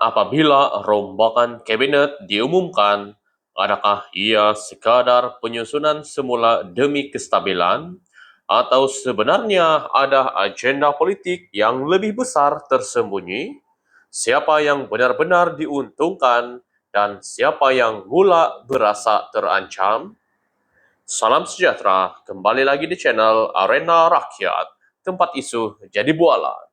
Apabila rombakan kabinet diumumkan, adakah ia sekadar penyusunan semula demi kestabilan atau sebenarnya ada agenda politik yang lebih besar tersembunyi? Siapa yang benar-benar diuntungkan dan siapa yang mula berasa terancam? Salam sejahtera, kembali lagi di channel Arena Rakyat, tempat isu jadi bualan.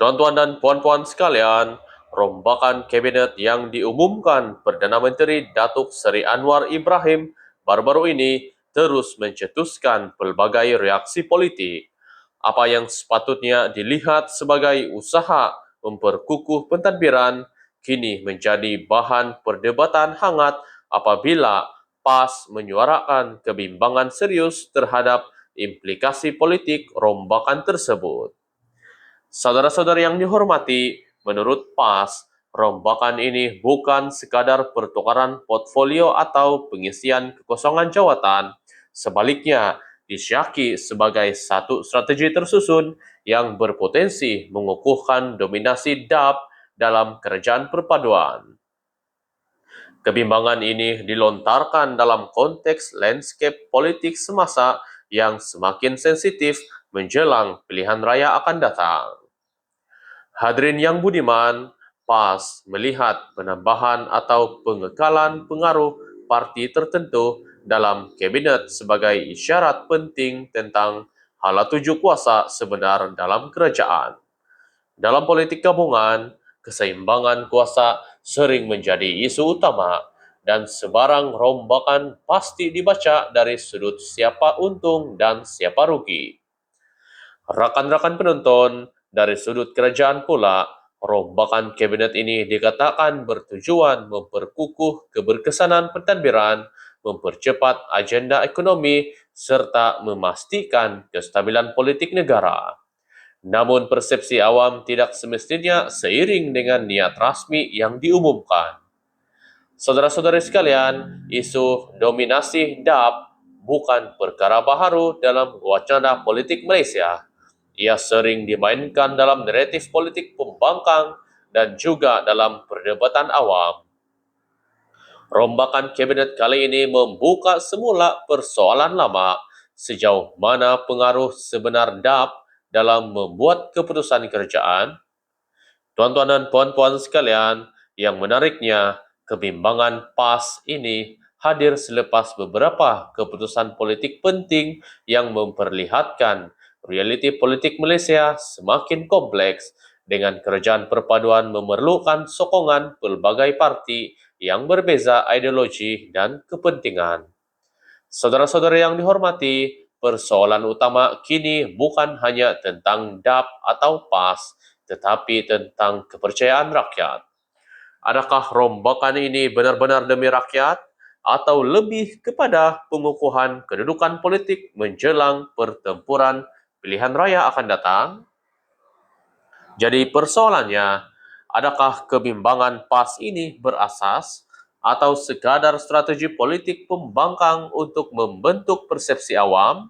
Tuan-tuan dan puan-puan sekalian, rombakan kabinet yang diumumkan Perdana Menteri Datuk Seri Anwar Ibrahim baru-baru ini terus mencetuskan pelbagai reaksi politik. Apa yang sepatutnya dilihat sebagai usaha memperkukuh pentadbiran kini menjadi bahan perdebatan hangat apabila PAS menyuarakan kebimbangan serius terhadap implikasi politik rombakan tersebut. Saudara-saudara yang dihormati, menurut PAS, rombakan ini bukan sekadar pertukaran portfolio atau pengisian kekosongan jawatan. Sebaliknya, disyaki sebagai satu strategi tersusun yang berpotensi mengukuhkan dominasi DAP dalam kerajaan perpaduan. Kebimbangan ini dilontarkan dalam konteks landscape politik semasa yang semakin sensitif menjelang pilihan raya akan datang. Hadirin yang budiman, PAS melihat penambahan atau pengekalan pengaruh parti tertentu dalam kabinet sebagai isyarat penting tentang hala tuju kuasa sebenar dalam kerajaan. Dalam politik gabungan, keseimbangan kuasa sering menjadi isu utama dan sebarang rombakan pasti dibaca dari sudut siapa untung dan siapa rugi. Rakan-rakan penonton, dari sudut kerajaan pula, rombakan kabinet ini dikatakan bertujuan memperkukuh keberkesanan pentadbiran, mempercepat agenda ekonomi serta memastikan kestabilan politik negara. Namun persepsi awam tidak semestinya seiring dengan niat rasmi yang diumumkan. Saudara-saudari sekalian, isu dominasi DAP bukan perkara baharu dalam wacana politik Malaysia ia sering dimainkan dalam naratif politik pembangkang dan juga dalam perdebatan awam. Rombakan kabinet kali ini membuka semula persoalan lama sejauh mana pengaruh sebenar DAP dalam membuat keputusan kerajaan. Tuan-tuan dan puan-puan sekalian, yang menariknya, kebimbangan PAS ini hadir selepas beberapa keputusan politik penting yang memperlihatkan realiti politik Malaysia semakin kompleks dengan kerajaan perpaduan memerlukan sokongan pelbagai parti yang berbeza ideologi dan kepentingan. Saudara-saudara yang dihormati, persoalan utama kini bukan hanya tentang DAP atau PAS, tetapi tentang kepercayaan rakyat. Adakah rombakan ini benar-benar demi rakyat atau lebih kepada pengukuhan kedudukan politik menjelang pertempuran pilihan raya akan datang. Jadi persoalannya, adakah kebimbangan PAS ini berasas atau sekadar strategi politik pembangkang untuk membentuk persepsi awam?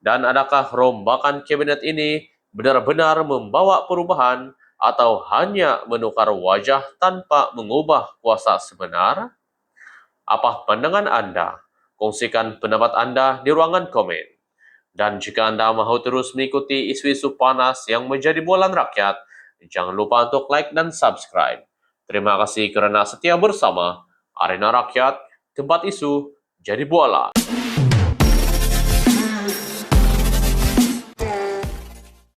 Dan adakah rombakan kabinet ini benar-benar membawa perubahan atau hanya menukar wajah tanpa mengubah kuasa sebenar? Apa pandangan anda? Kongsikan pendapat anda di ruangan komen. Dan jika anda mahu terus mengikuti isu-isu panas yang menjadi bualan rakyat, jangan lupa untuk like dan subscribe. Terima kasih kerana setia bersama Arena Rakyat, tempat isu jadi bualan.